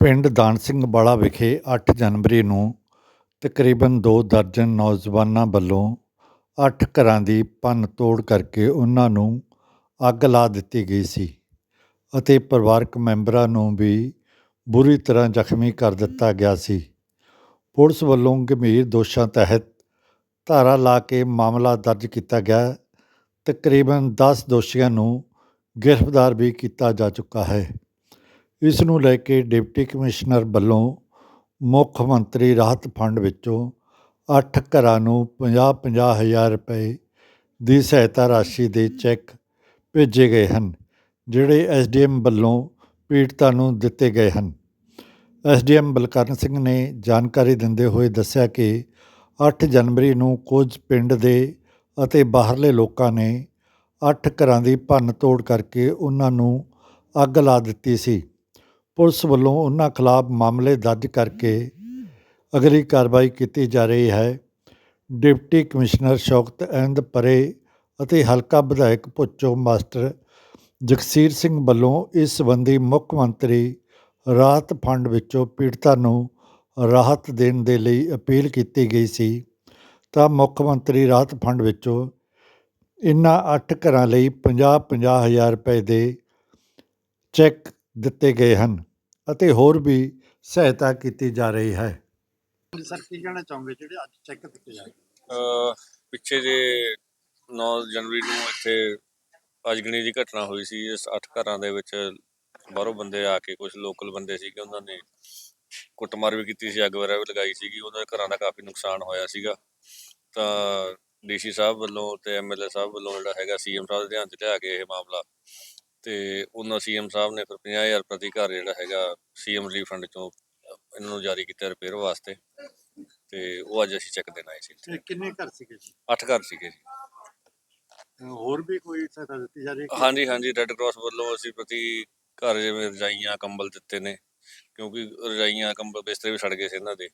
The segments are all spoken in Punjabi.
ਪਿੰਡ ਦਾਨ ਸਿੰਘ ਵਾਲਾ ਵਿਖੇ 8 ਜਨਵਰੀ ਨੂੰ ਤਕਰੀਬਨ ਦੋ ਦਰਜਨ ਨੌਜਵਾਨਾਂ ਵੱਲੋਂ 8 ਘਰਾਂ ਦੀ ਭੰਨ ਤੋੜ ਕਰਕੇ ਉਹਨਾਂ ਨੂੰ ਅੱਗ ਲਾ ਦਿੱਤੀ ਗਈ ਸੀ ਅਤੇ ਪਰਿਵਾਰਕ ਮੈਂਬਰਾਂ ਨੂੰ ਵੀ ਬੁਰੀ ਤਰ੍ਹਾਂ ਜ਼ਖਮੀ ਕਰ ਦਿੱਤਾ ਗਿਆ ਸੀ। ਪੁਲਿਸ ਵੱਲੋਂ ਗੰਭੀਰ ਦੋਸ਼ਾਂ ਤਹਿਤ ਧਾਰਾ ਲਾ ਕੇ ਮਾਮਲਾ ਦਰਜ ਕੀਤਾ ਗਿਆ। ਤਕਰੀਬਨ 10 ਦੋਸ਼ੀਆਂ ਨੂੰ ਗ੍ਰਿਫਤਾਰ ਵੀ ਕੀਤਾ ਜਾ ਚੁੱਕਾ ਹੈ। ਇਸ ਨੂੰ ਲੈ ਕੇ ਡਿਪਟੀ ਕਮਿਸ਼ਨਰ ਵੱਲੋਂ ਮੁੱਖ ਮੰਤਰੀ ਰਾਹਤ ਫੰਡ ਵਿੱਚੋਂ 8 ਘਰਾਂ ਨੂੰ 50-50 ਹਜ਼ਾਰ ਰੁਪਏ ਦੀ ਸਹਾਇਤਾ ਰਾਸ਼ੀ ਦੇ ਚੈੱਕ ਭੇਜੇ ਗਏ ਹਨ, ਜਿਹੜੇ ਐਸਡੀਐਮ ਵੱਲੋਂ ਪੀੜਤਾਂ ਨੂੰ ਦਿੱਤੇ ਗਏ ਹਨ। ਐਸਡੀਐਮ ਬਲਕਰਨ ਸਿੰਘ ਨੇ ਜਾਣਕਾਰੀ ਦਿੰਦੇ ਹੋਏ ਦੱਸਿਆ ਕਿ 8 ਜਨਵਰੀ ਨੂੰ ਕੁਝ ਪਿੰਡ ਦੇ ਅਤੇ ਬਾਹਰਲੇ ਲੋਕਾਂ ਨੇ 8 ਘਰਾਂ ਦੀ ਭੰਨ ਤੋੜ ਕਰਕੇ ਉਹਨਾਂ ਨੂੰ ਅੱਗ ਲਾ ਦਿੱਤੀ ਸੀ। ਪੁਲਿਸ ਵੱਲੋਂ ਉਹਨਾਂ ਖਿਲਾਫ ਮਾਮਲੇ ਦਰਜ ਕਰਕੇ ਅਗਲੀ ਕਾਰਵਾਈ ਕੀਤੀ ਜਾ ਰਹੀ ਹੈ। ਡਿਪਟੀ ਕਮਿਸ਼ਨਰ ਸ਼ੌਕਤ ਅਹਿਮਦ ਪਰੇ ਅਤੇ ਹਲਕਾ ਵਿਧਾਇਕ ਭੁੱਚੋ ਮਾਸਟਰ ਜਗਸੀਰ ਸਿੰਘ ਵੱਲੋਂ ਇਸ ਸੰਬੰਧੀ ਮੁੱਖ ਮੰਤਰੀ ਰਾਹਤ ਫੰਡ ਵਿੱਚੋਂ ਪੀੜਤਾਂ ਨੂੰ ਰਾਹਤ ਦੇਣ ਦੇ ਲਈ ਅਪੀਲ ਕੀਤੀ ਗਈ ਸੀ। ਤਾਂ ਮੁੱਖ ਮੰਤਰੀ ਰਾਹਤ ਫੰਡ ਵਿੱਚੋਂ ਇਨ੍ਹਾਂ 8 ਘਰਾਂ ਲਈ 50-50 ਹਜ਼ਾਰ ਰੁਪਏ ਦੇ ਚੈੱਕ ਦਿੱਤੇ ਗਏ ਹਨ ਅਤੇ ਹੋਰ ਵੀ ਸਹਾਇਤਾ ਕੀਤੀ ਜਾ ਰਹੀ ਹੈ। ਸਰ ਕੀ ਕਹਿਣਾ ਚਾਹੋਗੇ? ਜਿਹੜੇ ਅੱਜ ਚੈੱਕ ਦਿੱਤੇ ਜਾ ਰਹੇ ਪਿੱਛੇ ਜੇ 9 ਜਨਵਰੀ ਨੂੰ ਇੱਥੇ ਅਜਗਣੀ ਦੀ ਘਟਨਾ ਹੋਈ ਸੀ ਇਸ ਅੱਠ ਘਰਾਂ ਦੇ ਵਿੱਚ ਬਾਹਰੋਂ ਬੰਦੇ ਆ ਕੇ ਕੁਝ ਲੋਕਲ ਬੰਦੇ ਸੀਗੇ ਉਹਨਾਂ ਨੇ ਕੁੱਟਮਾਰ ਵੀ ਕੀਤੀ ਸੀ ਅੱਗ ਵਗੈਰਾ ਵੀ ਲਗਾਈ ਸੀਗੀ ਉਹਨਾਂ ਦੇ ਘਰਾਂ ਦਾ ਕਾਫੀ ਨੁਕਸਾਨ ਹੋਇਆ ਸੀਗਾ। ਤਾਂ ਡੀਸੀ ਸਾਹਿਬ ਵੱਲੋਂ ਤੇ ਐਮਐਲਏ ਸਾਹਿਬ ਵੱਲੋਂ ਜਿਹੜਾ ਹੈਗਾ ਸੀਐਮ ਸਾਹਿਬ ਦੇ ਧਿਆਨ 'ਚ ਲਿਆ ਕੇ ਇਹ ਮਾਮਲਾ ਤੇ ਉਹਨਾਂ ਸੀਐਮ ਸਾਹਿਬ ਨੇ ਫਿਰ 50000 ਪ੍ਰਤੀ ਘਰ ਜਿਹੜਾ ਹੈਗਾ ਸੀਐਮ ਰਿਲੀਫ ਫੰਡ ਚੋਂ ਇਹਨਾਂ ਨੂੰ ਜਾਰੀ ਕੀਤਾ ਰਿਪੇਅਰ ਵਾਸਤੇ ਤੇ ਉਹ ਅੱਜ ਅਸੀਂ ਚੈੱਕ ਦੇਣ ਆਏ ਸੀ ਇਹ ਕਿੰਨੇ ਘਰ ਸੀਗੇ ਜੀ? ਅੱਠ ਘਰ ਸੀਗੇ ਜੀ। ਅਹ ਹੋਰ ਵੀ ਕੋਈ ਸਹਾਇਤਾ ਦਿੱਤੀ ਜਾ ਰਹੀ ਹੈ? ਕਿ- ਹਾਂਜੀ ਹਾਂਜੀ ਰੈੱਡ ਕਰਾਸ ਵੱਲੋਂ ਅਸੀਂ ਪ੍ਰਤੀ ਘਰ ਜਿਵੇਂ ਰਜਾਈਆਂ ਕੰਬਲ ਦਿੱਤੇ ਨੇ ਕਿਉਂਕਿ ਰਜਾਈਆਂ ਕੰਬਲ ਬਿਸਤਰੇ ਵੀ ਸੜ ਗਏ ਸੀ ਇਹਨਾਂ ਦੇ।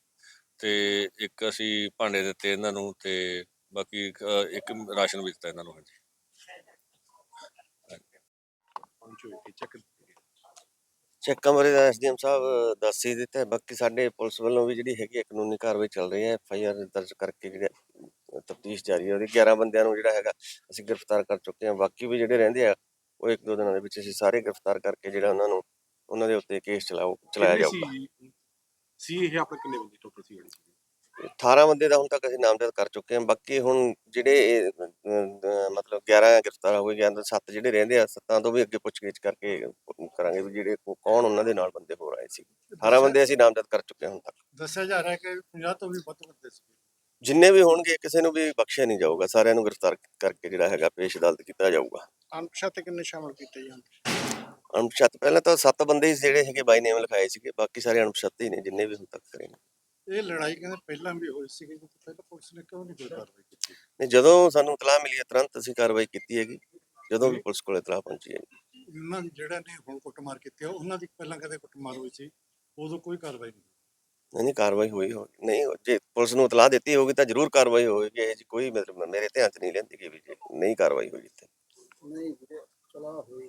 ਤੇ ਇੱਕ ਅਸੀਂ ਭਾਂਡੇ ਦਿੱਤੇ ਇਹਨਾਂ ਨੂੰ ਤੇ ਬਾਕੀ ਅ, ਇੱਕ ਰਾਸ਼ਨ ਵੀ ਦਿੱਤਾ ਇਹਨਾਂ ਨੂੰ ਹਾਂਜੀ। ਚੈੱਕ। ਚੈੱਕਾਂ ਬਾਰੇ ਐਸਡੀਐਮ ਸਾਹਿਬ ਦੱਸ ਹੀ ਦਿੱਤਾ। ਬਾਕੀ ਸਾਡੇ ਪੁਲਿਸ ਵੱਲੋਂ ਵੀ ਜਿਹੜੀ ਹੈਗੀ ਕਾਨੂੰਨੀ ਕਾਰਵਾਈ ਚੱਲ ਰਹੀ ਹੈ ਐਫਆਈਆਰ ਦਰਜ ਕਰਕੇ ਜਿਹੜਾ ਤਫਤੀਸ਼ ਜਾਰੀ ਹੈ ਉਹਦੀ 11 ਬੰਦਿਆਂ ਨੂੰ ਜਿਹੜਾ ਹੈਗਾ ਅਸੀਂ ਗ੍ਰਿਫਤਾਰ ਕਰ ਚੁੱਕੇ ਹਾਂ ਬਾਕੀ ਵੀ ਜਿਹੜੇ ਰਹਿੰਦੇ ਆ ਉਹ ਇੱਕ ਦੋ ਦਿਨਾਂ ਦੇ ਵਿੱਚ ਅਸੀਂ ਸਾਰੇ ਗ੍ਰਿਫਤਾਰ ਕਰਕੇ ਜਿਹੜਾ ਉਹਨਾਂ ਨੂੰ ਉਹਨਾਂ ਦੇ ਉੱਤੇ ਕੇਸ ਚਲਾਓ ਚਲਾਇਆ ਜਾਊਗਾ ਸੀ ਇਹ ਆਪਣੇ ਕਿੰਨੇ ਬੰਦੇ ਟੋਟਲ ਸੀ? 18 ਬੰਦੇ ਦਾ ਹੁਣ ਤੱਕ ਅਸੀਂ ਨਾਮਜ਼ਦ ਕਰ ਚੁੱਕੇ ਹਾਂ। ਬਾਕੀ ਹੁਣ ਜਿਹੜੇ ਮਤਲਬ 11 ਗ੍ਰਿਫਤਾਰ ਹੋ ਗਏ ਜਾਂ 7 ਜਿਹੜੇ ਰਹਿੰਦੇ ਆ ਸੱਤਾਂ ਤੋਂ ਵੀ ਅੱਗੇ ਪੁੱਛਗਿੱਛ ਕਰਕੇ ਕਰਾਂਗੇ ਵੀ ਜਿਹੜੇ ਕੌਣ ਉਹਨਾਂ ਦੇ ਨਾਲ ਬੰਦੇ ਹੋਰ ਆਏ ਸੀ। 18 ਬੰਦੇ ਅਸੀਂ ਨਾਮਜ਼ਦ ਕਰ ਚੁੱਕੇ ਹਾਂ ਹੁਣ ਤੱਕ। ਦੱਸਿਆ ਜਾ ਰਿਹਾ ਹੈ ਕਿ 50 ਤੋਂ ਵੀ ਵੱਧ ਬੰਦੇ ਸੀਗੇ ਜਿੰਨੇ ਵੀ ਹੋਣਗੇ ਕਿਸੇ ਨੂੰ ਵੀ ਬਖਸ਼ਿਆ ਨਹੀਂ ਜਾਊਗਾ। ਸਾਰਿਆਂ ਨੂੰ ਗ੍ਰਿਫਤਾਰ ਕਰਕੇ ਜਿਹੜਾ ਹੈਗਾ ਪੇਸ਼ ਅਦਾਲਤ ਕੀਤਾ ਜਾਊਗਾ। ਅਨਪਛਾਤੇ ਕਿੰਨੇ ਸ਼ਾਮਲ ਕੀਤੇ ਜਾਣ ਅਣਪਛਾਤ ਪਹਿਲਾਂ ਤਾਂ 7 ਬੰਦੇ ਜਿਹੜੇ ਹੈਗੇ ਬਾਈ ਨੇਮ ਲਿਖਾਏ ਸੀਗੇ। ਬਾਕੀ ਸਾਰੇ ਅਣਪਛਾਤੇ ਹੀ ਨੇ ਜਿੰਨੇ ਵੀ ਹੁਣ ਤੱਕ ਕਰੇ ਨੇ। ਇਹ ਲੜਾਈ ਕਹਿੰਦੇ ਪਹਿਲਾਂ ਵੀ ਹੋਈ ਸੀਗੀ ਜੀ ਪਹਿਲਾਂ ਪੁਲਿਸ ਨੇ ਕਿਉਂ ਨਹੀਂ ਕੋਈ ਕਾਰਵਾਈ ਕੀਤੀ? ਨਹੀਂ, ਜਦੋਂ ਸਾਨੂੰ ਇਤਲਾਹ ਮਿਲੀ ਹੈ ਤੁਰੰਤ ਅਸੀਂ ਕਾਰਵਾਈ ਕੀਤੀ ਹੈਗੀ ਜਦੋਂ ਵੀ ਪੁਲਿਸ ਕੋਲ ਇਤਲਾਹ ਪਹੁੰਚੀ ਹੈ। ਇਹਨਾਂ ਦੀ ਜਿਹੜਾ ਨੇ ਹੁਣ ਕੁੱਟਮਾਰ ਕੀਤੀ ਆ ਉਹਨਾਂ ਦੀ ਪਹਿਲਾਂ ਕਦੇ ਕੁੱਟਮਾਰ ਹੋਈ ਸੀ? ਉਦੋਂ ਕੋਈ ਕਾਰਵਾਈ ਨਹੀਂ ਨਹੀਂ ਨਹੀਂ ਕਾਰਵਾਈ ਹੋਈ ਹੋ ਨਹੀਂ ਜੇ ਪੁਲਿਸ ਨੂੰ ਇਤਲਾਹ ਦਿੱਤੀ ਹੋਗੀ ਤਾਂ ਜ਼ਰੂਰ ਕਾਰਵਾਈ ਹੋਏਗੀ ਇਹ ਜੀ ਕੋਈ ਮਤਲਬ ਮੇਰੇ ਧਿਆਨ 'ਚ ਨਹੀਂ ਲੈਂਦੀ ਕਿ ਵੀ ਜੀ ਨਹੀਂ ਕਾਰਵਾਈ ਹੋਈ ਇੱਥੇ। ਨਹੀਂ ਵੀਰੇ ਚਲਾ ਹੋਈ